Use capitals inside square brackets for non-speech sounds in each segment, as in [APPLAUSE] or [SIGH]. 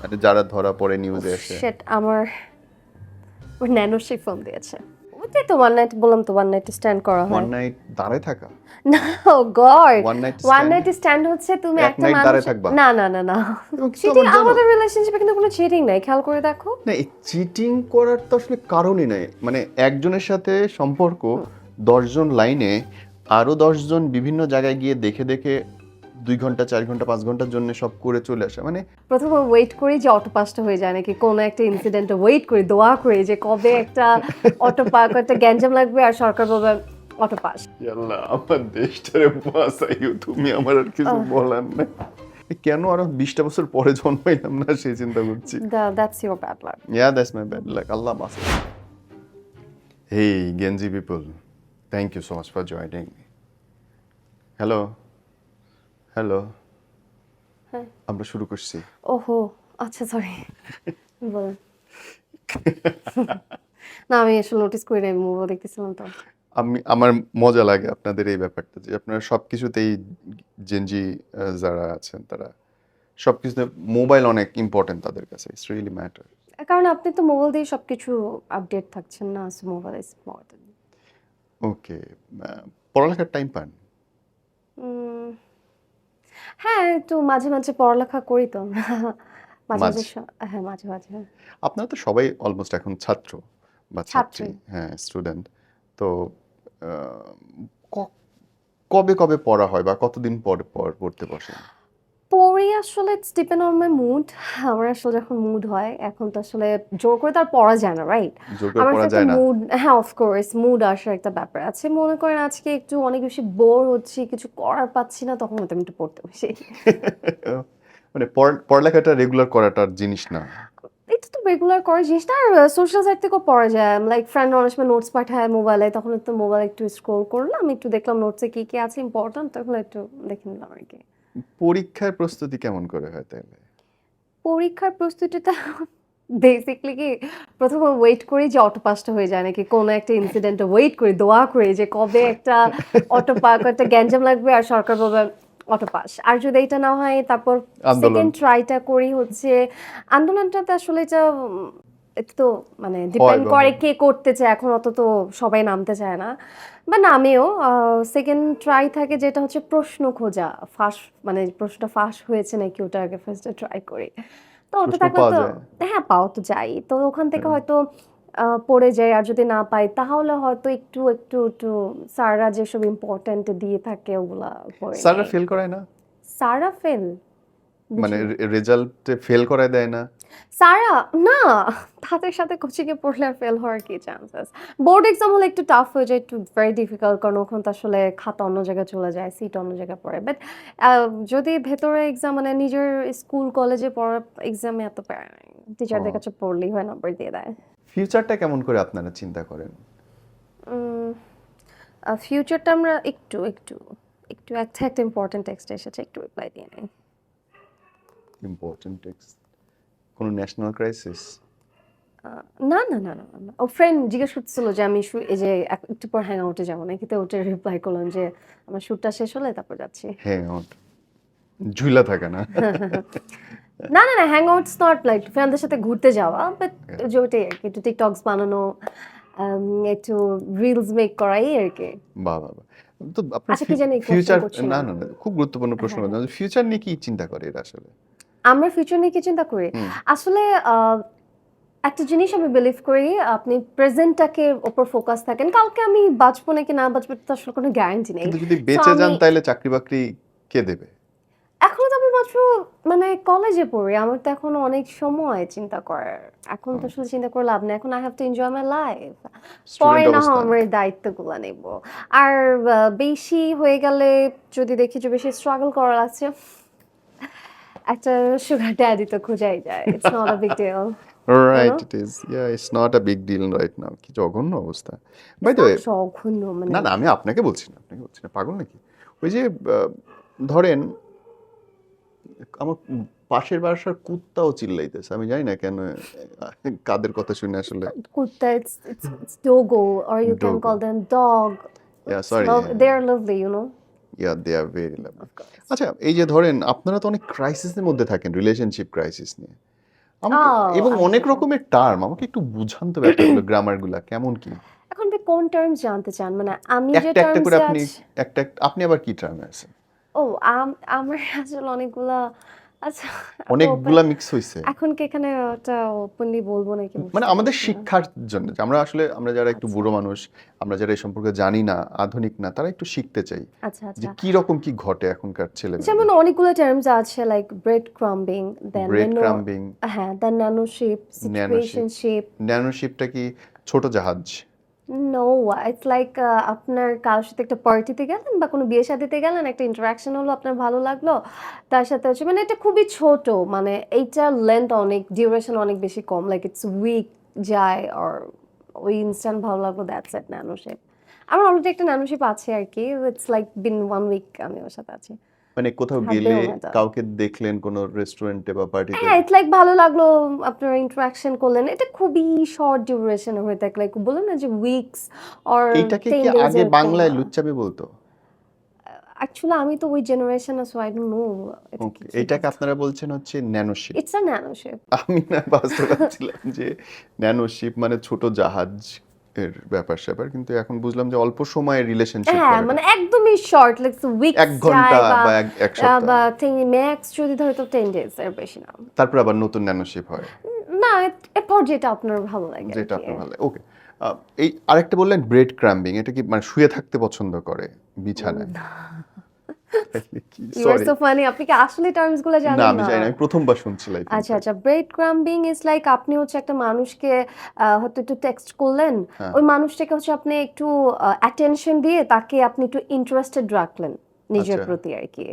মানে যারা ধরা পড়ে নিউজে এসে। সেট আমার ন্যানো সেই ফোন দিয়েছে। ওটাই তো ওয়ান নাইট বললাম তো ওয়ান নাইট স্ট্যান্ড করা হয়। ওয়ান নাইট দাঁড়ায় থাকা? না oh God. One night stand হচ্ছে তুমি এক একটা মানুষ না না না না। চিটিং আমাদের রিলেশনশিপে কিন্তু কোনো চিটিং নাই খেয়াল করে দেখো। না এই চিটিং করার তো আসলে কারণই নাই। মানে একজনের সাথে সম্পর্ক দশজন লাইনে আরও দশজন বিভিন্ন জায়গায় গিয়ে দেখে দেখে দুই ঘণ্টা চার ঘণ্টা পাঁচ ঘণ্টার জন্য সব করে চলে আসা মানে প্রথমে ওয়েট করি যে অটো পাসটা হয়ে যায় নাকি কোনো একটা ইনসিডেন্টে ওয়েট করি দোয়া করি যে কবে একটা অটো পাস একটা গ্যাঞ্জাম লাগবে আর সরকার বলবে অটো পাস আল্লাহ আমার দেশটারে বাঁচাইও তুমি আমার আর কিছু বলার নাই কেন আরও বিশটা বছর পরে জন্মাইলাম না সেই চিন্তা করছি that's your bad luck that's my bad luck. Allah master. Hey, Genji people. Thank you so much for joining me. Hello. Hello. হ্যাঁ। আমরা শুরু করছি। ওহো আচ্ছা সরি বলেন। না আমি আসলে নোটিস করি নাই মুভি দেখতেছিলাম তো। আমি আমার মজা লাগে আপনাদের এই ব্যাপারটা যে আপনারা সব কিছুতেই জেনজি যারা আছেন তারা সব কিছুতে মোবাইল অনেক ইম্পর্টেন্ট তাদের কাছে ইটস রিয়েলি ম্যাটার কারণ আপনি তো মোবাইল দিয়ে সবকিছু আপডেট থাকছেন না so mobile is important okay পড়ালেখার টাইম পান? হ্যাঁ একটু মাঝে মাঝে পড়ালেখা করি তো মাঝে মাঝে মাঝে। স- হ্যাঁ মাঝে মাঝে আপনারা তো সবাই অলমোস্ট এখন ছাত্র বা ছাত্রী ছাত্রী। হ্যাঁ স্টুডেন্ট তো আহ, ক- কবে কবে পড়া হয় বা কতদিন পর পর পড়তে বসেন পড়ি আসলে it's depend on my mood আমার আসলে যখন মুড হয় এখন তো আসলে জোর করে তো আর পড়া যায় না রাইট আমার একটা মুড হ্যাঁ অফকোর্স মুড আসার একটা ব্যাপার আছে। মনে করেন আজকে একটু অনেক বেশি বোর হচ্ছি কিছু করার পাচ্ছি না তখন হয়তো আমি একটু পড়তে বসি। [LAUGHS] মানে পড়ালেখাটা রেগুলার করাটার জিনিস না। এটা তো রেগুলার করার জিনিসটা আর সোশ্যাল সাইট থেকেও পড়া যায়। লাইক ফ্রেন্ড অনেক সময় নোটস পাঠায় মোবাইলে তখন একটু মোবাইল একটু স্ক্রোল করলাম একটু দেখলাম নোটসে কি কি আছে ইম্পর্টেন্ট তখন একটু দেখে নিলাম আর কি। পরীক্ষার প্রস্তুতি কেমন করে হয় তাহলে পরীক্ষার প্রস্তুতিটা বেসিকলি কি প্রথমে ওয়েট করি যে অটো পাসটা হয়ে যায় নাকি কোনো একটা ইনসিডেন্টে ওয়েট করি দোয়া করি যে কবে একটা অটো পাস একটা গ্যাঞ্জাম লাগবে আর সরকার বলবে অটো পাস আর যদি এটা না হয় তারপর। সেকেন্ড ট্রাইটা করি হচ্ছে আন্দোলনটাতে আসলে এটা এটা তো মানে ডিপেন্ড করে কে করতে চায় এখন অত তো সবাই নামতে চায় না। বা নামেও সেকেন্ড ট্রাই থাকে যেটা হচ্ছে প্রশ্ন খোঁজা। ফাঁস মানে প্রশ্নটা ফাঁস হয়েছে নাকি ওটা আগে ফার্স্টে ট্রাই করি। তো ওটা থাকলে তো হ্যাঁ পাও তো যাই তো ওখান থেকে হ্যাঁ। হয়তো পড়ে যায় আর যদি না পাই তাহলে হয়তো একটু একটু একটু স্যাররা যেসব ইম্পর্টেন্ট দিয়ে থাকে ওগুলা পড়ে নেই। ফেল করায় না? স্যাররা ফেল মানে রেজাল্টে ফেল করায় দেয় না? সারা না তাদের সাথে কোচিংয়ে পড়লে আর ফেল হওয়ার কি চান্সেস বোর্ড এক্সাম হলে একটু টাফ হয়ে যায় একটু ভেরি ডিফিকাল্ট কারণ ওখানে তো আসলে খাতা অন্য জায়গায় চলে যায় সিট অন্য জায়গায় পড়ে। বাট যদি ভেতরে এক্সাম মানে নিজের স্কুল কলেজে পড়ার এক্সামে এত টিচারদের কাছে পড়লেই হয় নাম্বার দিয়ে দেয়। ফিউচারটা কেমন করে আপনারা চিন্তা করেন? ফিউচারটা আমরা একটু একটু একটু একটা একটা ইম্পর্টেন্ট টেক্সট এসেছে একটু রিপ্লাই দিয়ে নেই। ইম্পর্টেন্ট টেক্সট কোনো ন্যাশনাল ক্রাইসিস না না না না ও ফ্রেন্ড জিজ্ঞেস করছিল যে আমি এই যে একটু পর হ্যাং আউটে যাব নাকি? তো ওটা রিপ্লাই করলাম যে আমার শ্যুটটা শেষ হলে তারপর যাচ্ছি। হ্যাঁ ওট ঝুলা থাকে না? [LAUGHS] না না না হ্যাং আউটস নট লাইক ফ্রেন্ডদের সাথে ঘুরতে যাওয়া বাট যে ওটাই আর কি একটু টিকটকস বানানো একটু রিলস মেক করাই আর কি। বাহ বাহ। তো আপনার আচ্ছা, ফিউচার না না। না না খুব গুরুত্বপূর্ণ প্রশ্ন। ফিউচার নিয়ে কি চিন্তা করে এরা আসলে? আমরা ফিউচার নিয়ে কি চিন্তা করি? আসলে একটা জিনিস আমি বিলিভ করি আপনি প্রেজেন্টটাকে ওপর ফোকাস থাকেন। কালকে আমি বাঁচবো নাকি না বাঁচবো তো আসলে কোনো গ্যারান্টি নেই। যদি বেঁচে যান তাহলে চাকরি বাকরি কে দেবে? এখনও তো আমি মাত্র মানে কলেজে পড়ি। আমার তো এখনও অনেক সময় চিন্তা করার। এখন তো আসলে চিন্তা করে লাভ নেই। এখন I have to enjoy my life পরে না আমার দায়িত্বগুলো নেব। আর বেশি হয়ে গেলে যদি দেখি যে বেশি স্ট্রাগল করা লাগছে একটা তো খোঁজাই যায়। Right? It is yeah it's not a big deal right now কি জঘন্য অবস্থা। বাই দ্য ওয়ে জঘন্য মানে না না আমি আপনাকে বলছি না আপনাকে বলছি না। পাগল নাকি? ওই যে ধরেন আমার পাশের বাসার কুত্তাও চিল্লাইতেছে। আমি জানি না কেন কাদের কথা শুনে আসলে। কুত্তা it's it's doggo or you can call them dog are lovely you know yeah they are very আচ্ছা এই যে ধরেন আপনারা তো অনেক ক্রাইসিসের মধ্যে থাকেন রিলেশনশিপ ক্রাইসিস নিয়ে। এবং আচ্ছা, অনেক আচ্ছা। রকমের টার্ম আমাকে একটু বুঝান তো ব্যাপারগুলো গ্রামারগুলা কেমন কি? এখন আপনি কোন টার্ম জানতে চান? মানে আমি যে একটা একটা করে আপনি একটা আপনি আবার কি টার্মে আছেন? ও আম- আমার আসলে অনেকগুলা আচ্ছা অনেকগুলা মিক্স হইছে। এখন কি এখানে ওটা ওপেনলি বলব নাকি মানে আমাদের শিক্ষার জন্য যে আমরা আসলে আমরা যারা একটু আচ্ছা। বুড়ো মানুষ আমরা যারা এই সম্পর্কে জানি না আধুনিক না তারা একটু শিখতে চাই। আচ্ছা যে আচ্ছা। কি রকম কি ঘটে এখনকার ছেলে যেমন অনেকগুলো টার্মস আছে like bread crumbing then bread crumbing হ্যাঁ দেন ন্যানোশিপ সিচুয়েশনশিপ ন্যানোশিপটা কি ছোট জাহাজ? নো ইটস লাইক আপনার কারোর সাথে একটা পার্টিতে গেলেন বা কোনো বিয়ে শাদিতে গেলেন, একটা ইন্টারাকশন হলো, আপনার ভালো লাগল, তার সাথে হচ্ছে মানে এটা খুবই ছোট মানে এইটার লেন্থ অনেক ডিউরেশন অনেক বেশি কম লাইক ইটস উইক যায় আর ওই ইনস্ট্যান্ট ভালো লাগল দ্যাটস এট ন্যানোশিপ আমার অলরেডি একটা ন্যানোশিপ আছে আর কি it's like been one week আমি ওর সাথে আছি। মানে কোথাও গেলে কাউকে দেখলেন কোনো রেস্টুরেন্টে বা পার্টিতে হ্যাঁ ইটস লাইক ভালো লাগল আপনারা ইন্টারাকশন করলেন। এটা খুবই শর্ট ডিউরেশন হয়ে থাকে লাইক বললেন না যে উইকস অর এইটাকে কি আগে বাংলায় লুচ্চাবি বলতো? অ্যাকচুয়ালি আমি তো ওই generation so I don't know okay এইটাকে আপনারা বলছেন হচ্ছে ন্যানোশিপ ইটস আ ন্যানোশিপ আমি না বাস্তব ভাবছিলাম যে ন্যানোশিপ মানে ছোট জাহাজ এর ব্যাপার স্যাপার কিন্তু এখন বুঝলাম যে অল্প সময়ের রিলেশনশিপ হ্যাঁ মানে একদমই শর্ট লাইক উইক এক ঘণ্টা বা এক সপ্তাহ বা থিং ম্যাক্স যদি ধরে তো 10 ডেজ এর বেশি না। তারপর আবার নতুন ন্যানোশিপ হয়। না এরপর যেটা আপনার ভালো লাগে যেটা আপনার ভালো লাগে। ওকে এই আরেকটা বললেন ব্রেড ক্রাম্বিং এটা কি মানে শুয়ে থাকতে পছন্দ করে বিছানায়? ইউ আর সো ফানি আপনি কি আসলে টার্মসগুলো না আমি জানি আমি প্রথমবার শুনছি আচ্ছা আচ্ছা। ব্রেড ক্রাম্বিং ইজ লাইক আপনি হচ্ছে একটা মানুষকে হয়তো একটু টেক্সট করলেন হ্যাঁ। ওই মানুষটাকে হচ্ছে আপনি একটু অ্যাটেনশন দিয়ে তাকে আপনি একটু ইন্টারেস্টেড রাখলেন নিজের আচ্ছা। প্রতি আর কি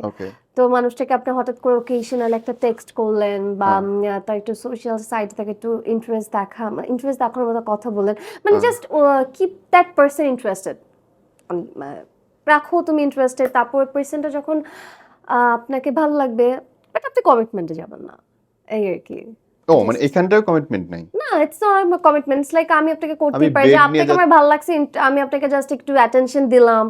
তো মানুষটাকে আপনি হঠাৎ করে ওকেশনাল একটা টেক্সট করলেন বা হ্যাঁ। তার একটু সোশ্যাল সাইড থেকে একটু ইন্টারেস্ট দেখা ইন্টারেস্ট দেখানোর মতো কথা বললেন। মানে। Just keep that person interested রাখো তুমি ইন্টারেস্টেড তারপর পার্সনটা যখন আপনাকে ভালো লাগবে বাট আপনি কমিটমেন্টে যাবেন না এই আর কি। ও মানে এখানটাও কমিটমেন্ট নাই? না it's not commitment it's like আমি আপনাকে করতে পারি যে আপনাকে আমার ভালো লাগছে আমি আপনাকে জাস্ট একটু অ্যাটেনশন দিলাম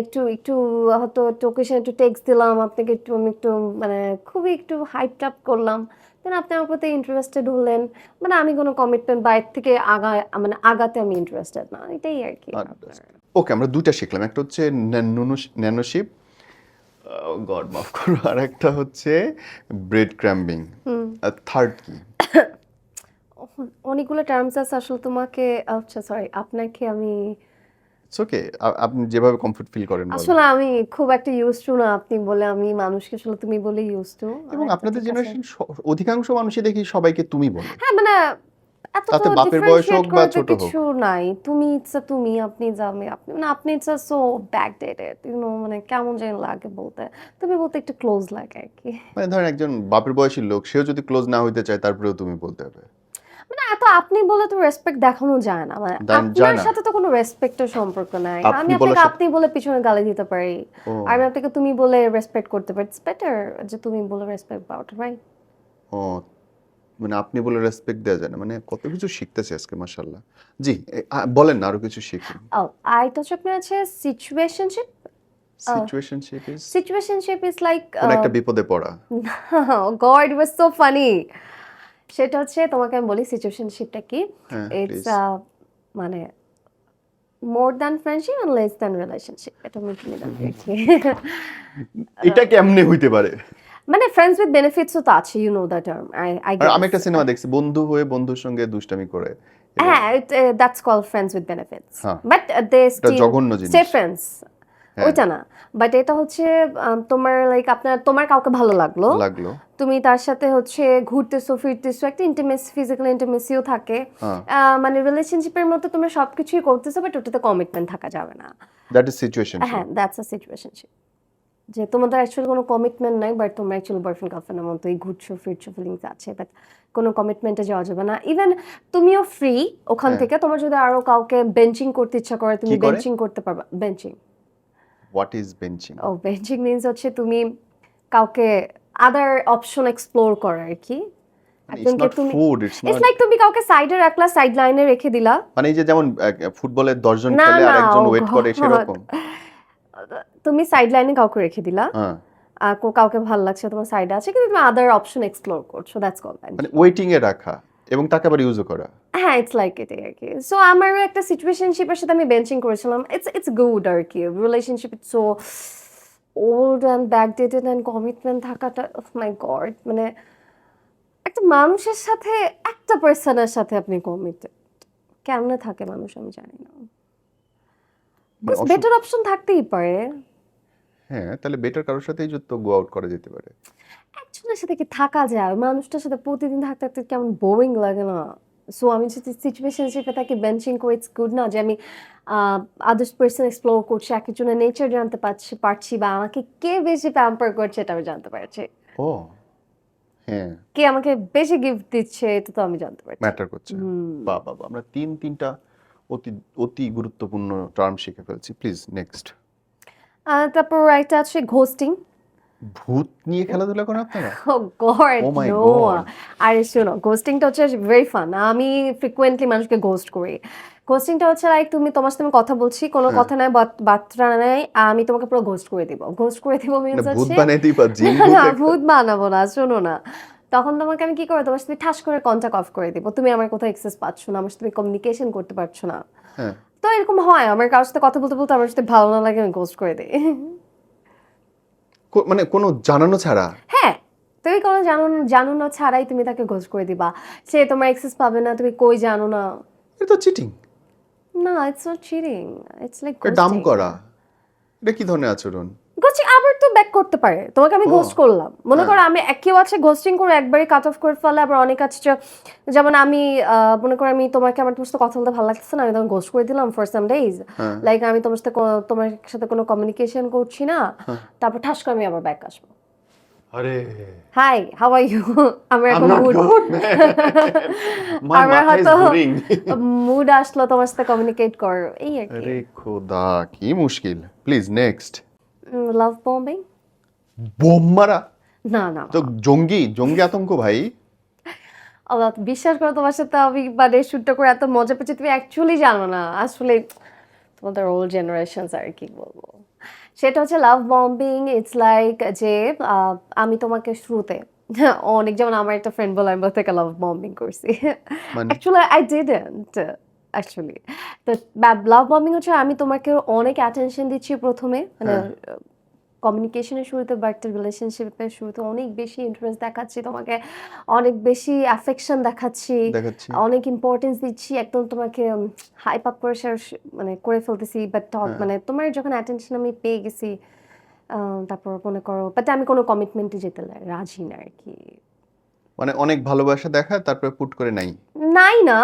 একটু একটু হয়তো টোকেশন একটু টেক্সট দিলাম আপনাকে একটু আমি একটু মানে খুবই একটু হাইট আপ করলাম দেন আপনি আমার প্রতি ইন্টারেস্টেড হলেন মানে আমি কোনো কমিটমেন্ট বাইরে থেকে আগা মানে আগাতে আমি ইন্টারেস্টেড না এটাই আর কি ওকে আমরা দুটা শিখলাম। একটা হচ্ছে ন্যানোশিপ গড মাফ করো। আর একটা হচ্ছে ব্রেড ক্র্যাম্বিং। থার্ড কি? [COUGHS] অনেকগুলো টার্মস আছে আসলে তোমাকে আচ্ছা সরি আপনাকে আমি ওকে আপনি যেভাবে কমফর্ট ফিল করেন। আসলে আমি খুব একটা ইউজ টু না আপনি বলে আমি মানুষকে আসলে তুমি বলে ইউজ টু এবং আপনাদের জেনারেশন অধিকাংশ মানুষই দেখি সবাইকে তুমি বলে। হ্যাঁ মানে তাতে বাপের বয়স হোক বা ছোট হোক। কিছু নাই। তুমি ইটস তুমি আপনি যাবে আপনি মানে আপনি it's so backdated you know মানে কেমন যেন লাগে বলতে। তুমি বলতে একটু ক্লোজ লাগে আর কি। মানে ধরেন একজন বাপের বয়সী লোক সেও যদি ক্লোজ না হইতে চায় তারপরেও তুমি বলতে হবে। মানে এত আপনি বলে তো রেসপেক্ট দেখানো যায় না। মানে আপনার সাথে তো কোনো রেসপেক্টের সম্পর্ক নাই। আমি আপনাকে আপনি বলে পিছনে গালি দিতে পারি। আর আমি আপনাকে তুমি বলে রেসপেক্ট করতে পারি। ইটস বেটার যে তুমি বলে রেসপেক্ট পাও রাইট ও মানে আপনি বলে রেসপেক্ট দেওয়া যায় না। মানে কত কিছু শিখতেছে আজকে মাশাল্লাহ জি বলেন না আরও কিছু শিখি ও আরেকটা হচ্ছে আপনার আছে situationship situationship is situationship is like কোন একটা বিপদে পড়া। God it was so funny সেটা হচ্ছে তোমাকে আমি বলি সিচুয়েশনশিপটা কি? হ্যাঁ ইটস মানে more than friendship and less than relationship এটা আমি কিনে এটা কেমনে হইতে পারে? মানে ফ্রেন্ডস উইথ বেনিফিটসও তো আছে you know that term I I আমি একটা সিনেমা দেখছি বন্ধু হয়ে বন্ধুর সঙ্গে দুষ্টামি করে। হ্যাঁ that's call friends with benefits. But they still জঘন্য জিনিস। স্টে ফ্রেন্ডস হ্যাঁ। ওইটা না। বাট এটা হচ্ছে তোমার লাইক আপনার তোমার কাউকে ভালো লাগল। লাগল। তুমি তার সাথে হচ্ছে ঘুরতেছো ফিরতেছো একটা ইন্টিমেসি ফিজিক্যাল ইন্টিমেসিও থাকে। হ্যাঁ। মানে রিলেশনশিপের মধ্যে তোমরা সবকিছুই করতেছো বাট ওটাতে কমিটমেন্ট থাকা যাবে না। দ্যাট ইজ সিচুয়েশন হ্যাঁ দ্যাটস আ সিচুয়েশনশিপ যে তোমাদের অ্যাকচুয়ালি কোনো কমিটমেন্ট নাই বাট তোমরা অ্যাকচুয়ালি বয়ফ্রেন্ড গার্লফ্রেন্ডের মতোই ঘুরছো ফিরছো ফিলিংস আছে বাট কোনো কমিটমেন্টে যাওয়া যাবে না। ইভেন তুমিও ফ্রি ওখান হ্যাঁ। থেকে তোমার যদি আরও কাউকে বেঞ্চিং করতে ইচ্ছা করে তুমি বেঞ্চিং করতে পারবা। Benching what is benching oh benching means হচ্ছে তুমি কাউকে আদার অপশন এক্সপ্লোর করা আর কি। ইটস একজনকে তুমি ইটস ইটস লাইক তুমি কাউকে সাইডে রাখলা সাইড লাইনে রেখে দিলা। মানে এই যে যেমন ফুটবলের দশজন না, খেলে আর একজন ওয়েট করে সেরকম। তুমি সাইড লাইনে কাউকে রেখে দিলা। হ্যাঁ। কাউকে ভালো লাগছে তোমার সাইডে আছে কিন্তু তুমি আদার অপশন এক্সপ্লোর করছ দ্যাটস কল মানে ওয়েটিং এ রাখা এবং তাকে আবার ইউজও করা। হ্যাঁ ইটস লাইক এটাই আর কি। সো আমার একটা সিচুয়েশনশিপের সাথে আমি বেঞ্চিং করেছিলাম। ইটস ইটস গুড আর কি। Relationship it's so old and backdated and commitment থাকাটা অফ মাই গড মানে একটা মানুষের সাথে একটা পার্সনের সাথে আপনি কমিটেড কেমনে থাকে মানুষ আমি জানি না। বেটার অপশন থাকতেই পারে। হ্যাঁ তাহলে বেটার কারোর সাথেই তো গো আউট করা যেতে পারে। একজনের সাথে কি থাকা যায়? মানুষটার সাথে প্রতিদিন থাকতে থাকতে কেমন বোরিং লাগে না। সো আমি যদি সিচুয়েশনশিপে থাকি বেঞ্চিং করে ইটস গুড না যে আমি আদার্স পার্সন এক্সপ্লোর করছি এক একজনের নেচার জানতে পারছি পারছি বা আমাকে কে বেশি প্যাম্পার করছে এটা আমি জানতে পারছি। ও হ্যাঁ। কে আমাকে বেশি গিফট দিচ্ছে এটা তো আমি জানতে পারছি। ম্যাটার করছে। বাবা আমরা তিন তিনটা অতি অতি গুরুত্বপূর্ণ টার্ম শিখে ফেলছি। প্লিজ নেক্সট তারপর একটা আছে ঘোস্টিং। ভূত নিয়ে খেলাধুলা করেন আপনারা? ও [LAUGHS] গড Oh নো আরে শোনো গোস্টিংটা হচ্ছে ভেরি ফান আমি ফ্রিকুয়েন্টলি মানুষকে গোস্ট করি। গোস্টিংটা হচ্ছে লাইক তুমি তোমার সাথে কথা বলছি কোনো হ্যাঁ। কথা নাই বাত- বার্তা নাই আমি তোমাকে পুরো গোস্ট করে দিব। গোস্ট করে দিব মিন্স ভূত হচ্ছে বানাই দিই [LAUGHS] না, ভূত বানাবো না শোনো না। তখন তোমাকে আমি কি করব? তোমার সাথে ঠাস করে কন্টাক্ট অফ করে দিব। তুমি আমার কোথাও এক্সেস পাচ্ছ না আমার সাথে কমিউনিকেশন করতে পারছ না। হ্যাঁ। তো এরকম হয় আমার কারোর সাথে কথা বলতে বলতে আমার সাথে ভালো না লাগে আমি গোস্ট করে দিই। মানে কোনো জানানো ছাড়া? হ্যাঁ তুমি কোনো জানো জানো না ছাড়াই তুমি তাকে ঘোষ করে দিবা। সে তোমার এক্সেস পাবে না তুমি কই জানো না? এটা তো চিটিং না it's not cheating it's like দাম করা। এটা কি ধরনের আচরণ? গোস্টিং করতে পারে। তোমাকে আমি ঘোস্ট করলাম। মনে হ্যাঁ। করো আমি কেউ আছে ঘোস্টিং করে একবারই কাট অফ করে ফেলে আবার অনেক আছে যেমন আমি মনে করো আমি তোমাকে আমার তোমার সাথে কথা বলতে ভালো লাগতেছে না আমি তোমাকে ঘোস্ট করে দিলাম ফর সাম ডেজ হ্যাঁ। লাইক আমি তোমার সাথে তোমার সাথে কোনো কমিউনিকেশন করছি না। হ্যাঁ। তারপর ঠাস করে আমি আবার ব্যাক আসব। আরে। হাই হাউ আর ইউ আমার এখন. [LAUGHS] My আমার হয়তো মুড [LAUGHS] আসলো তোমার সাথে কমিউনিকেট কর এই আর কি। আরে খোদা কি মুশকিল। Please next love bombing bomb মারা না না। তো জঙ্গি জঙ্গি আতঙ্ক ভাই? [LAUGHS] বিশ্বাস করো তোমার সাথে আমি মানে শুটটা করে এত মজা পেয়েছি তুমি অ্যাকচুয়ালি জানো না। আসলে তোমাদের ওল্ড আর কি বলব। সেটা হচ্ছে লাভ বম্বিং ইটস লাইক যে আমি তোমাকে শুরুতে [LAUGHS] অনেক যেমন আমার একটা ফ্রেন্ড বলে আমি থেকে লাভ বম্বিং করছি। অ্যাকচুয়ালি আই ডিডেন্ট অ্যাকচুয়ালি তো লাভ বম্বিং হচ্ছে আমি তোমাকে অনেক অ্যাটেনশন দিচ্ছি প্রথমে মানে হ্যাঁ। কমিউনিকেশনের শুরুতে বা একটা রিলেশনশিপের শুরুতে অনেক বেশি ইন্টারেস্ট দেখাচ্ছি তোমাকে অনেক বেশি অ্যাফেকশন দেখাচ্ছি অনেক ইম্পর্টেন্স দিচ্ছি একদম তোমাকে হাইপ আপ করে মানে করে ফেলতেছি বাট হ্যাঁ। মানে তোমার যখন অ্যাটেনশন আমি পেয়ে গেছি তারপর মনে করো বাট আমি কোনো কমিটমেন্টে যেতে রাজি না আর কি মানে অনেক ভালোবাসা দেখায় তারপরে পুট করে নাই। নাই না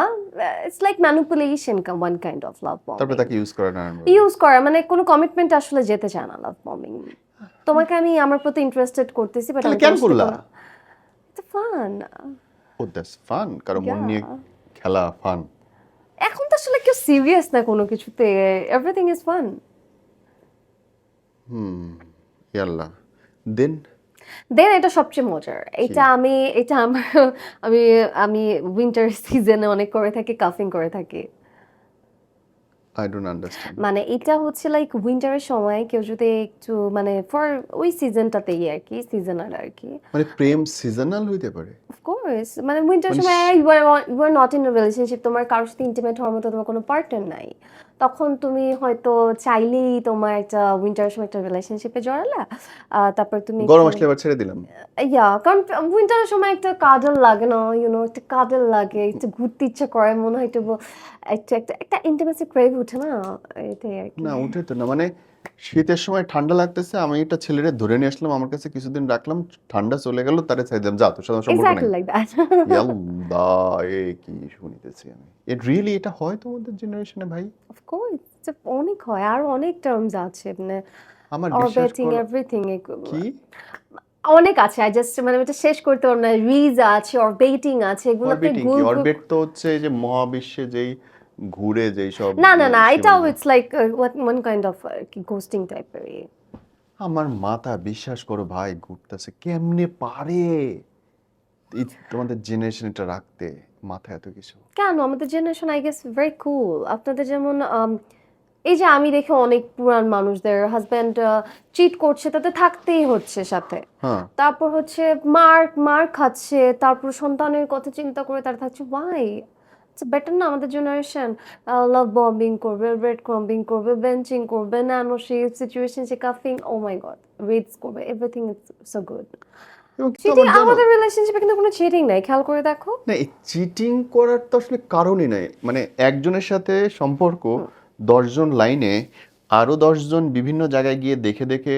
it's like manipulation come one kind of love তারপরে তাকে ইউজ করে না ইউজ করা মানে কোনো কমিটমেন্ট আসলে যেতে চায় না লাভ বম্বিং তোমাকে আমি আমার প্রতি ইন্টারেস্টেড করতেছি বাট কেন করলা? ফান ও দ্যাটস ফান কারও মন নিয়ে খেলা ফান এখন তো আসলে কেউ সিরিয়াস না কোনো কিছুতে। এভরিথিং ইজ ফান হুম ইয়াল্লা। দেন দেন এটা সবচেয়ে মজার। এটা আমি এটা আমার আমি আমি উইন্টার সিজনে অনেক করে থাকি কাফিং করে থাকি। আই ডোন্ট আন্ডারস্ট্যান্ড মানে এটা হচ্ছে লাইক উইন্টারের সময় কেউ যদি একটু মানে ফর ওই সিজনটাতেই আর কি সিজনাল আর কি। মানে প্রেম সিজনাল হইতে পারে? অফ কোর্স মানে উইন্টার মানে সময় you are you are not in a relationship তোমার কারোর সাথে ইন্টিমেট হওয়ার মতো তোমার কোনো পার্টনার নাই। তখন তুমি হয়তো চাইলেই তোমার একটা উইন্টারের সময় একটা রিলেশনশিপে জড়ালা তারপর তুমি গরম আসলে এবার ছেড়ে দিলাম। ইয়া কারণ উইন্টার সময় একটা কাজল লাগে না ইউনো একটা কাজল লাগে একটু ঘুরতে ইচ্ছা করে মনে হয় একটু একটু একটা একটা ইন্টিমেসি ক্রেভ উঠে না? এটাই আর কি। না উঠে তো না। মানে শীতের সময় ঠান্ডা লাগতেছে আমি একটা ছেলেরে ধরে নিয়ে আসলাম আমার কাছে কিছুদিন রাখলাম ঠান্ডা চলে গেল তারে চাই দিলাম যা তোর সাথে সম্পর্ক নাই। [LAUGHS] ইয়াল্লা এ কি শুনিতেছি আমি। ইট রিয়েলি এটা হয় তোমাদের জেনারেশনে ভাই? অফকোর্স অনেক হয় আর অনেক টার্মস আছে মানে আমার অরবেটিং এভরিথিং কি অনেক আছে আই জাস্ট মানে এটা শেষ করতে পারব না রিজ আছে অরবেটিং আছে এগুলো অরবিটিং অরবিট তো হচ্ছে যে মহাবিশ্বে যেই ঘুরে যেই সব না না না এটাও। It's like one kind of ghosting টাইপের আমার মাথা বিশ্বাস করো ভাই ঘুরতেছে। কেমনে পারে? তোমাদের জেনারেশন এটা রাখতে মাথায় এত কিছু। কেন? আমাদের generation I guess very cool আপনাদের যেমন um, এই যে আমি দেখি অনেক পুরান মানুষদের হাজব্যান্ড চিট করছে তাতে থাকতেই হচ্ছে সাথে। হ্যাঁ। তারপর হচ্ছে মার মার খাচ্ছে তারপর সন্তানের কথা চিন্তা করে তারা থাকছে ওয়াই বেটার না আমাদের জেনারেশন লাভ বম্বিং করবে ব্রেড ক্রম্বিং করবে বেঞ্চিং করবে nano shape situation cuffing oh my God reads করবে everything is so good cheating আমাদের রিলেশনশিপে কিন্তু কোনো চিটিং নাই খেয়াল করে দেখো। না চিটিং করার তো আসলে কারণই নাই। মানে একজনের সাথে সম্পর্ক দশজন লাইনে আরও দশজন বিভিন্ন জায়গায় গিয়ে দেখে দেখে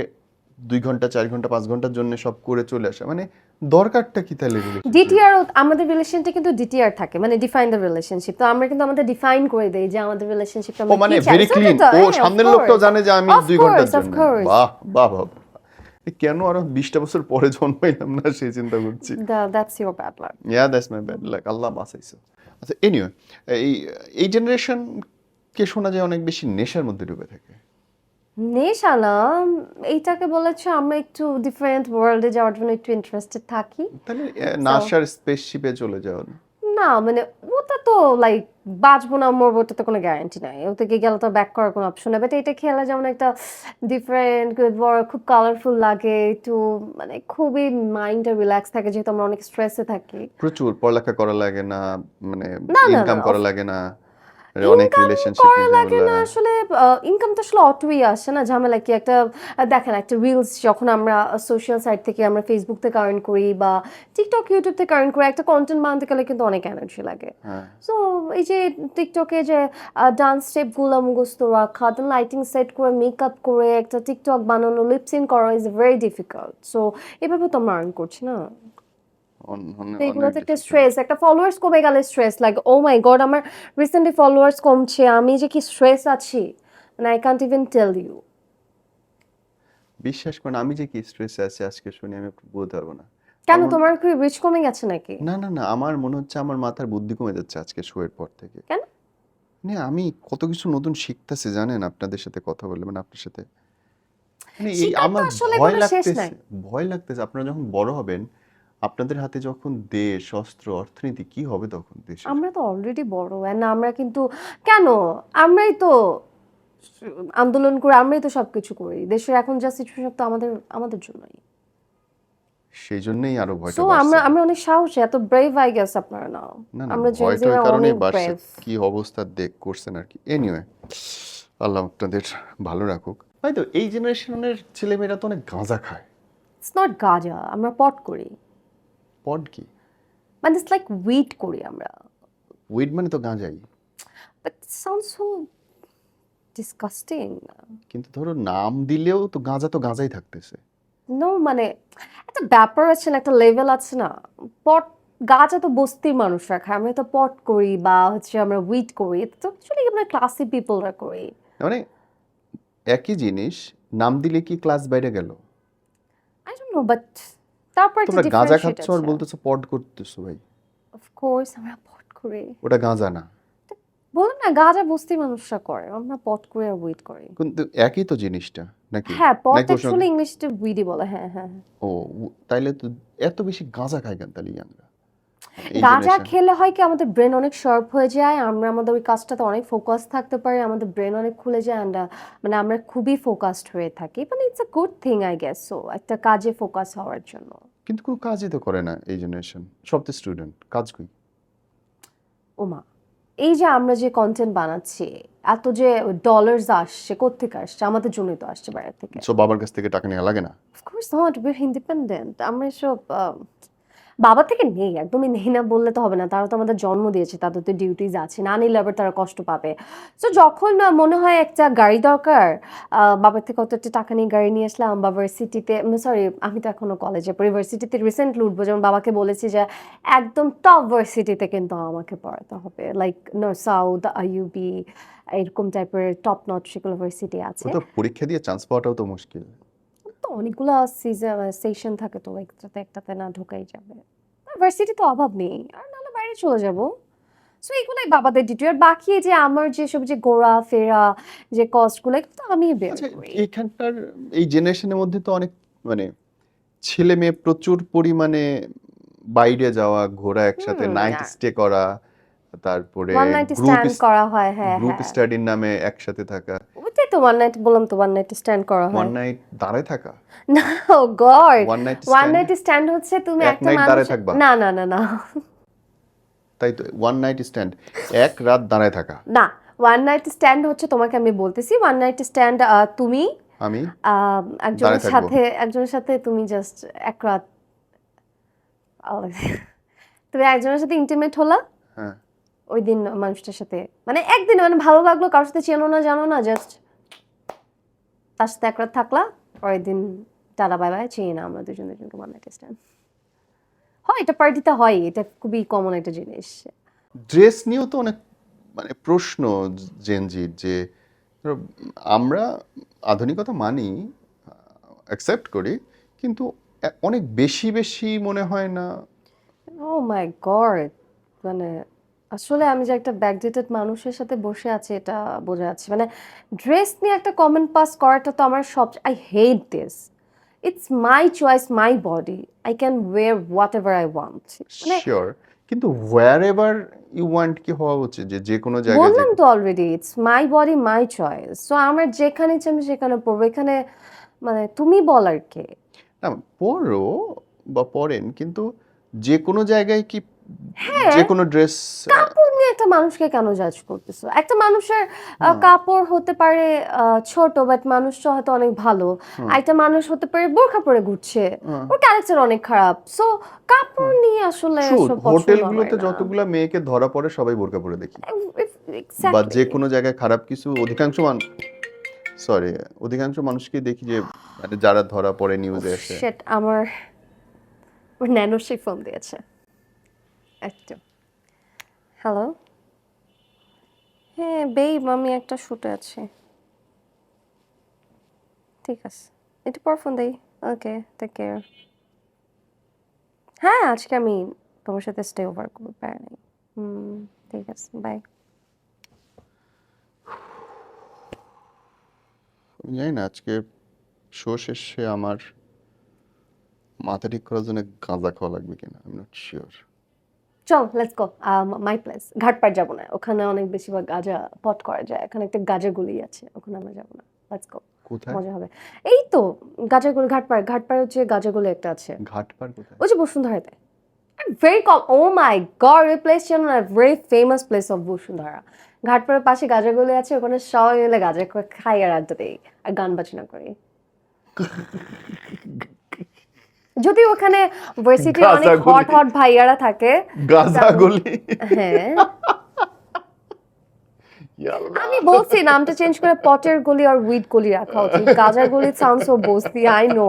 দুই ঘণ্টা চার ঘণ্টা পাঁচ ঘণ্টার জন্য সব করে চলে আসা। মানে দরকারটা কি তাহলে ডিটিআর আমাদের রিলেশনটা কিন্তু ডিটিআর থাকে মানে ডিফাইন দ্য রিলেশনশিপ তো আমরা কিন্তু আমাদের ডিফাইন করে দেই যে আমাদের রিলেশনশিপটা ও মানে ভেরি ক্লিন ও সামনের লোকটাও জানে যে আমি হ্যাঁ, Of দুই ঘণ্টার course, of জন্য। course. বাহ বাহ বাহ কেন আরও বিশটা বছর পরে জন্মাইলাম না সেই চিন্তা করছি। That's your bad luck yeah that's my bad luck Allah বাঁচাইছে। আচ্ছা এনিওয়ে এই এই জেনারেশন কে শোনা যায় অনেক বেশি নেশার মধ্যে ডুবে থাকে। নেশা না এইটাকে বলেছে আমরা একটু ডিফারেন্ট ওয়ার্ল্ডে যাওয়ার জন্য একটু ইন্টারেস্টেড থাকি। তাহলে নাসার স্পেসশিপে চলে যাও। না মানে ওটা তো লাইক বাঁচবো না মরবো ওটা তো কোনো গ্যারান্টি নাই। গিয়ে গেলে তো ব্যাক করার কোনো অপশন নেই। বাট এটা খেলা যেমন একটা ডিফারেন্ট খুব কালারফুল লাগে একটু মানে খুবই মাইন্ডটা রিল্যাক্স থাকে যেহেতু আমরা অনেক স্ট্রেসে থাকি। প্রচুর পড়ালেখা করা লাগে না মানে ইনকাম করা লাগে না। অনেক রিলেশনশিপ লাগে না আসলে ইনকাম তো আসলে অটোই আসে না ঝামেলা কি একটা দেখেন একটা রিলস যখন আমরা সোশ্যাল সাইট থেকে আমরা ফেসবুক থেকে আর্ন করি বা টিকটক ইউটিউব থেকে আর্ন করি একটা কন্টেন্ট বানাতে গেলে কিন্তু অনেক এনার্জি লাগে। হ্যাঁ। সো এই যে টিকটকে যে ডান্স স্টেপগুলো মুখস্থ রাখা দেন লাইটিং সেট করে মেকআপ করে একটা টিকটক বানানো লিপসিং করা ইজ ভেরি ডিফিকাল্ট সো এভাবে তো আমরা আর্ন করছি না। একটা স্ট্রেস একটা ফলোয়ার্স কমে গেলে স্ট্রেস লাগে ও মাই গড আমার রিসেন্টলি ফলোয়ার্স কমছে আমি যে কি স্ট্রেস আছি? মানে I can't even tell you বিশ্বাস করেন আমি যে কি স্ট্রেসে আছি আজকে শুনে আমি বলতে পারব না। কেন তোমার কি রিচ কমে গেছে নাকি? না না না আমার মনে হচ্ছে আমার মাথার বুদ্ধি কমে যাচ্ছে আজকে শোয়ের পর থেকে। কেন? মানে আমি কত কিছু নতুন শিখতেছি জানেন? আপনাদের সাথে কথা বলে মানে আপনার সাথে। মানে আমার ভয় লাগতেছে ভয় লাগতেছে আপনারা যখন বড় হবেন আপনাদের হাতে যখন দেশ অস্ত্র অর্থনীতি কি হবে তখন দেশ আমরা তো অলরেডি বড় এন্ড আমরা কিন্তু কেন? আমরাই তো আন্দোলন করে আমরাই তো সবকিছু করি। দেশের এখন যা সিচুয়েশন তো আমাদের আমাদের জন্যই। সেই জন্যই আরও ভয়টা বাড়ছে। আমরা আমরা অনেক সাহসী এত ব্রেভ আই গেস আপনারা না না না আমরা কারণেই অনেক বাড়ছে। কি অবস্থা দেখ করছেন আর কি। এনিওয়ে আল্লাহ আপনাদের ভালো রাখুক। তাই তো এই জেনারেশনের ছেলেমেয়েরা তো অনেক গাঁজা খায়। ইটস নট গাজা আমরা পট করি। পড কি? মানে ইটস লাইক উইট করি আমরা। উইড মানে তো গাঁজাই। বাট সাউন্ড সো ডিসকাস্টিং কিন্তু ধরো নাম দিলেও তো গাঁজা তো গাঁজাই থাকতেছে। নো মানে একটা ব্যাপার আছে না একটা লেভেল আছে না। পট গাছ তো বস্তির মানুষরা খায় আমরা তো পট করি বা হচ্ছে আমরা উইট করি। এটা তো অ্যাকচুয়ালি আমরা ক্লাসি পিপলরা করি। মানে একই জিনিস নাম দিলে কি ক্লাস বাইরে গেল? আই ডোন্ট নো বাট তারপর তুমি তোমরা গাঁজা খাচ্ছ আর বলতেছো পড করতেছো ভাই। অফ কোর্স আমরা পট করি। ওটা গাঁজা না। বলুন না গাঁজা বস্তি মানুষরা করে আমরা পট করে আর উইড করি। কিন্তু একই তো জিনিসটা নাকি? হ্যাঁ পট অ্যাকচুয়ালি ইংলিশে উইডি বলে হ্যাঁ হ্যাঁ হ্যাঁ। ও তাইলে তো এত বেশি গাঁজা খায় কেন তাহলে ইয়াংরা? গাঁজা খেলে হয় কি আমাদের ব্রেন অনেক শার্প হয়ে যায় আমরা আমাদের ওই কাজটাতে অনেক ফোকাস থাকতে পারি আমাদের ব্রেন অনেক খুলে যায় অ্যান্ড মানে আমরা খুবই ফোকাসড হয়ে থাকি। মানে it's a good thing I guess so একটা কাজে ফোকাস হওয়ার জন্য। কিন্তু কোনো কাজই তো করে না এই জেনারেশন সব তো স্টুডেন্ট কাজ কই? ওমা এই যে আমরা যে কন্টেন্ট বানাচ্ছি এত যে ডলার্স আসছে কোত্থেকে আসছে? আমাদের জন্যই তো আসছে বাইরে থেকে। সব বাবার কাছ থেকে টাকা নেওয়া লাগে না? অফকোর্স নট উইর ইন্ডিপেন্ডেন্ট আমরা সব বাবা থেকে নেই, একদমই নেই না বললে তো হবে না। তারা তো আমাদের জন্ম দিয়েছে, তাদের তো ডিউটিজ আছে, না নিলে আবার তারা কষ্ট পাবে। সো যখন মনে হয় একটা গাড়ি দরকার বাবার থেকে কত একটা টাকা নিয়ে গাড়ি নিয়ে আসলাম বা ভার্সিটিতে সরি আমি তো এখনও কলেজে পড়ি। ভার্সিটিতে রিসেন্টলি উঠবো, যেমন বাবাকে বলেছি যে, একদম টপ ভার্সিটিতে কিন্তু আমাকে পড়াতে হবে। লাইক সাউথ আইউবি এরকম টাইপের টপ নট সেগুলো ভার্সিটি আছে। পরীক্ষা দিয়ে চান্স পাওয়াটাও তো মুশকিল। তো অনেকগুলো সেশন থাকে তো একটাতে একটাতে না ঢোকাই যাবে। ভার্সিটি তো অভাব নেই আর নাহলে বাইরে চলে যাব। সো এগুলোই বাবাদের ডিউটি আর বাকি যে আমার যেসব যে ঘোরা ফেরা যে কস্টগুলো তো আমি বের আচ্ছা করি। এখানকার এই জেনারেশনের মধ্যে তো অনেক মানে ছেলে মেয়ে প্রচুর পরিমাণে বাইরে যাওয়া ঘোরা একসাথে নাইট স্টে করা তারপরে গ্রুপ করা হয় হ্যাঁ গ্রুপ হ্যাঁ। স্টাডির নামে একসাথে থাকা। ওইটাই তো ওয়ান নাইট বললাম তো ওয়ান নাইট স্ট্যান্ড করা হয়। ওয়ান নাইট দাঁড়ায় থাকা? [LAUGHS] না oh God! One night stand হচ্ছে তুমি এক একটা মানুষ? না না না না। তাই তো ওয়ান নাইট স্ট্যান্ড এক রাত দাঁড়ায় থাকা। না ওয়ান নাইট স্ট্যান্ড হচ্ছে তোমাকে আমি বলতেছি ওয়ান নাইট স্ট্যান্ড তুমি আমি একজনের সাথে একজনের সাথে তুমি জাস্ট এক রাত তুমি একজনের সাথে ইন্টিমেট হলা? হ্যাঁ। ওই দিন মানুষটার সাথে। মানে একদিন মানে ভালো লাগল কারোর সাথে চেনো না জানো না জাস্ট তার সাথে এক রাত থাকলা পরের দিন টাটা বাই বাই চিনি না আমরা দুজন দুজনকে ওয়ান নাইট স্ট্যান্ড হয় এটা পার্টিতে হয় এটা খুবই কমন একটা জিনিস। ড্রেস নিয়েও তো অনেক মানে প্রশ্ন জেনজির যে আমরা আধুনিকতা মানি অ্যাকসেপ্ট করি কিন্তু অনেক বেশি বেশি মনে হয় না। ও মাই গড মানে আসলে আমি যে একটা ব্যাকডেটেড মানুষের সাথে বসে আছি এটা বোঝা যাচ্ছে। মানে ড্রেস নিয়ে একটা কমেন্ট পাস করাটা তো আমার সব I hate this it's my choice my body I can wear whatever I want মানে শিওর কিন্তু ওয়ার এভার ইউ ওয়ান্ট কি হওয়া উচিত? যে যে কোনো জায়গায় বললাম তো already it's my body my choice so আমার যেখানে ইচ্ছে আমি সেখানে পড়ব এখানে মানে তুমি বলার কে? না পরো বা পরেন কিন্তু যে কোনো জায়গায় কি। যে কোনো ড্রেস কাপড় নিয়ে একটা মানুষকে কেন জাজ করতেছো? একটা মানুষের কাপড় হতে পারে ছোট বাট মানুষটা হয়তো অনেক ভালো। একটা মানুষ হতে পারে বোরখা পরে ঘুরছে। ওর ক্যারেক্টার অনেক খারাপ। সো কাপড় নিয়ে আসলে হোটেলগুলোতে হয় মেয়েকে ধরা পড়ে সবাই বোরকা পরে দেখি. বা যে কোনো জায়গায় খারাপ কিছু অধিকাংশ মান সরি অধিকাংশ মানুষকে দেখি যে মানে যারা ধরা পড়ে নিউজে আসে আমার ন্যানো সেই ফোন দিয়েছে। একটু। হ্যালো হ্যাঁ বেব আমি একটা শুটে আছি। ঠিক আছে। একটু পর ফোন দেই। ওকে টেক কেয়ার হ্যাঁ আজকে আমি তোমার সাথে স্টে ওভার করব প্যারা হুম, ঠিক আছে বাই আমি জানি না, আজকে শো শেষে আমার মাথা ঠিক করার জন্য গাঁজা খাওয়া লাগবে কিনা আমি নট শিওর চল লেটস গো মাই প্লেস ঘাটপাড় যাব না। ওখানে অনেক বেশিরভাগ গাজা পট করা যায়। এখানে একটা গাজা গুলি আছে। ওখানে আমরা যাব না। লেটস গো কোথায়? মজা হবে। এই তো গাজাগুলি ঘাটপাড় ঘাটপাড় হচ্ছে গাজাগুলি একটা আছে। ঘাট পার কোথায়? ওই যে বসুন্ধরাতে। ভেরি কম ও মাই গড ওই প্লেস যেন না? Very famous place of Bashundhara. ঘাটপাড়ের পাশে গাজাগুলি আছে। ওখানে সবাই মিলে গাজা খাই আর আড্ডা দেই। আর গান বাজনা করি। [LAUGHS] যদি ওখানে ভার্সিটির অনেক হট হট ভাইয়ারা থাকে গাঁজা গলি। হ্যাঁ। আমি বলছি নামটা চেঞ্জ করে পটের গলি আর উইড গলি রাখা উচিত। গাজার গলি সাউন্ড সো বস্তি আই নো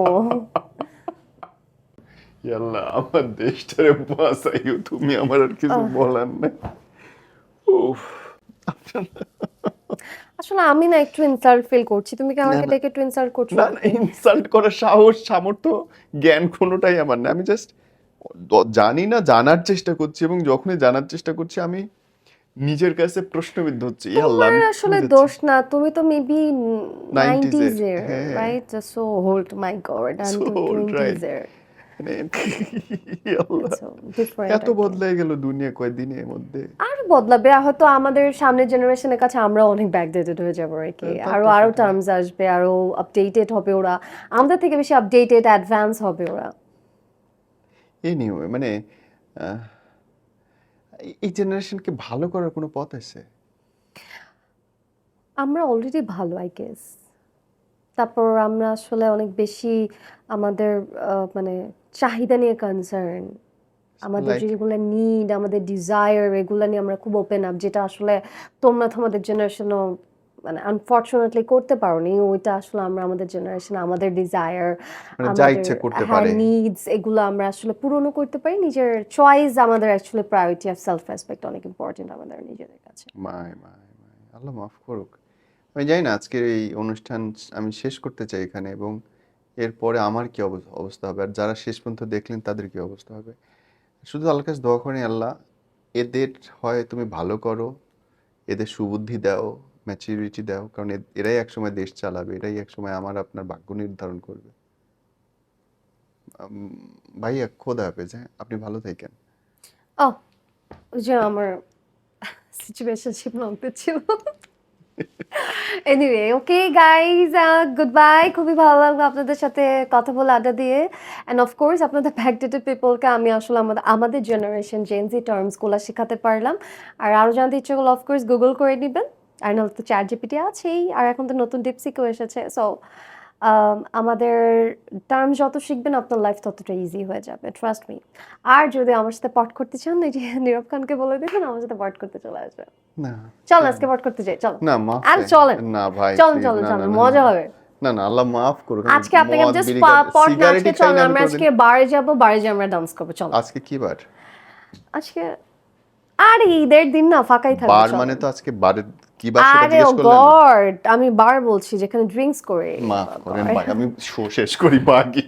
ইয়াল্লাহ আমার দেশটারে বাঁচাইও তুমি আমার আর কিছু বলার নাই। উফ। [LAUGHS] আসলে আমি না একটু ইনসাল্ট ফিল করছি। তুমি কি আমাকে। ডেকে একটু ইনসাল্ট করছ? না না ইনসাল্ট করার সাহস সামর্থ্য জ্ঞান কোনোটাই আমার না। আমি জাস্ট জানি না জানার চেষ্টা করছি এবং যখনই জানার চেষ্টা করছি আমি নিজের কাছে প্রশ্নবিদ্ধ হচ্ছি। ইয়া আল্লাহ আসলে দোষ না। তুমি তো মেবি 90s 90s এর। Right so old my god I am old, 20s এর। মানে, [LAUGHS] [LAUGHS] এত বদলে গেল দুনিয়া কয়েকদিনের মধ্যে? আর বদলাবে হয়তো আমাদের সামনের জেনারেশনের কাছে আমরা অনেক ব্যাকডেটেড হয়ে যাব আর কি? আরও আরও টার্মস আসবে আরও আপডেটেড হবে ওরা। আমাদের থেকে বেশি আপডেটেড অ্যাডভান্স হবে ওরা। এনিওয়ে মানে এই- এই জেনারেশনকে ভালো করার কোনো পথ আছে? আমরা অলরেডি ভালো আই গেস তারপর আমরা আসলে অনেক বেশি আমাদের মানে চাহিদা নিয়ে কনসার্ন আমাদের? যেগুলো নিড আমাদের ডিজায়ার এগুলো নিয়ে আমরা খুব ওপেন আপ যেটা আসলে তোমরা তোমাদের জেনারেশনও মানে আনফর্চুনেটলি করতে পারোনি। ওইটা আসলে আমরা আমাদের জেনারেশন আমাদের ডিজায়ার মানে যা ইচ্ছে করতে হ্যাঁ পারে। নিডস এগুলো আমরা আসলে পূরণও করতে পারি। নিজের চয়েস আমাদের actually priority of self respect অনেক ইম্পর্টেন্ট আমাদের নিজেদের কাছে। মাই মাই মাই আল্লাহ মাফ করুক। আমি জানি না, আজকের এই অনুষ্ঠান আমি শেষ করতে চাই এখানে এবং এরপরে আমার কি অব- অবস্থা হবে? আর যারা শেষ পর্যন্ত দেখলেন, তাদের কি অবস্থা হবে? শুধু আল্লাহ কাছে দোয়া করেন, আল্লাহ, এদের হয় তুমি ভালো করো, এদের সুবুদ্ধি দাও ম্যাচুরিটি দাও, কারণ এরাই একসময় দেশ চালাবে, এরাই একসময় আমার, আপনার ভাগ্য নির্ধারণ করবে। ভাইয়া, খোদা হাফেজ হ্যাঁ? আপনি ভালো থাকেন। ও যে আমার সিচুয়েশনশিপ ছিল। Anyway okay guys good bye খুবই ভালো লাগল আপনাদের সাথে কথা বলে আড্ডা দিয়ে। অ্যান্ড অফকোর্স আপনাদের ব্যাকডেটেড পিপলকে আমি আসলে আমাদের আমাদের জেনারেশন জেনজি টার্মসগুলো শেখাতে পারলাম। আর আরও জানতে ইচ্ছে করলে অফকোর্স গুগল করে নেবেন। আর নাহলে তো চ্যাট জিপিটি আছেই। আর এখন তো নতুন ডিপসিকেও এসেছে সো আমাদের টার্ম যত শিখবেন আপনার লাইফ ততটা ইজি হয়ে যাবে ট্রাস্ট মি আর যদি আমার সাথে পট করতে চান এই যে নীরব খানকে বলে দেবেন আমার সাথে পট করতে চলে আসবে। চল আজকে করতে যাই চল। না আরে চলেন। না ভাই চলেন না, না, মজা হবে। না না আল্লাহ মাফ আমি আজকে আপনাকে জাস্ট পট না আজকে চল আমরা আজকে। বারে যাব বারে যে আমরা ডান্স করব চল আজকে কি বার? আজকে আরে ঈদের দিন না ফাঁকাই থাকবে বার মানে তো আজকে বারে কি বার সেটা জিজ্ঞেস করলেন? গড আমি বার বলছি যেখানে ড্রিঙ্কস করে মাফ করেন ভাই আমি শো শেষ করি বাকি।